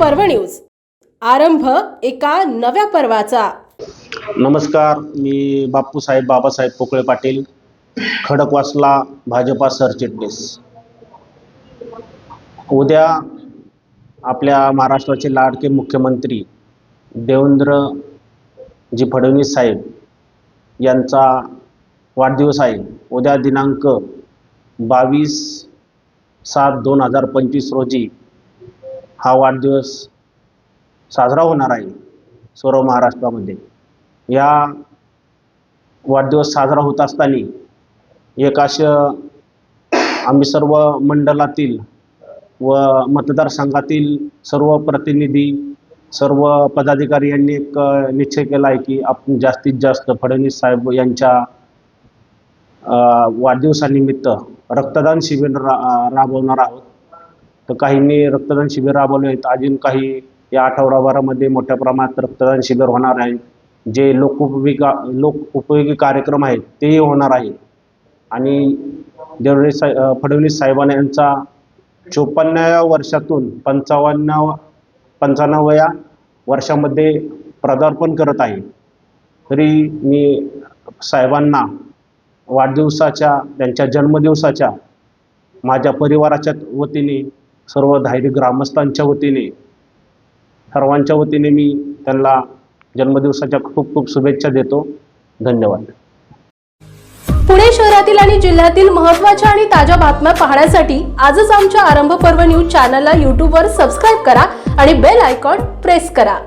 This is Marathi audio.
पर्व न्यूज. आरंभ एका नव्या पर्वाचा. नमस्कार मी बापूसाहेब बाबासाहेब पोकळे पाटील खडकवासला भाजपा सरचिटणीस. उद्या आपल्या महाराष्ट्राचे लाडके मुख्यमंत्री देवेंद्रजी फडणवीस साहेब यांचा वाढदिवस आहे. उद्या दिनांक बावीस सात दोन हजार पंचवीस रोजी हा वाढदिवस साजरा होणार आहे सर्व महाराष्ट्रामध्ये. या वाढदिवस साजरा होत असताना एक असं आम्ही सर्व मंडळातील व मतदारसंघातील सर्व प्रतिनिधी सर्व पदाधिकारी यांनी एक निश्चय केला आहे की आपण जास्तीत जास्त फडणवीस साहेब यांच्या वाढदिवसानिमित्त रक्तदान शिबिर रा राबवणार आहोत. तर काहींनी रक्तदान शिबिर राबवले आहेत. अजून काही या आठवडाभरामध्ये मोठ्या प्रमाणात रक्तदान शिबिर होणार आहे. जे लोकोपयोगी का लोक उपयोगी कार्यक्रम आहेत तेही होणार आहे. आणि देवळे सा फडणवीस साहेबान यांचा चोपन्नाव्या वर्षातून पंचावन्न पंचाण्णव्या वर्षामध्ये पदार्पण करत आहे. तरी मी साहेबांना वाढदिवसाच्या त्यांच्या जन्मदिवसाच्या माझ्या परिवाराच्या वतीने सर्व धायरी ग्रामस्थांच्या वतीने सर्वांच्या वतीने मी त्यांना जन्मदिवसाच्या खूप खूप शुभेच्छा देतो. धन्यवाद. पुणे शहरातील आणि जिल्ह्यातील महत्त्वाच्या आणि ताज्या बातम्या पाहण्यासाठी आजच आमच्या आरंभ पर्व न्यूज चॅनलला यूट्यूबवर सबस्क्राईब करा आणि बेल आयकॉन प्रेस करा.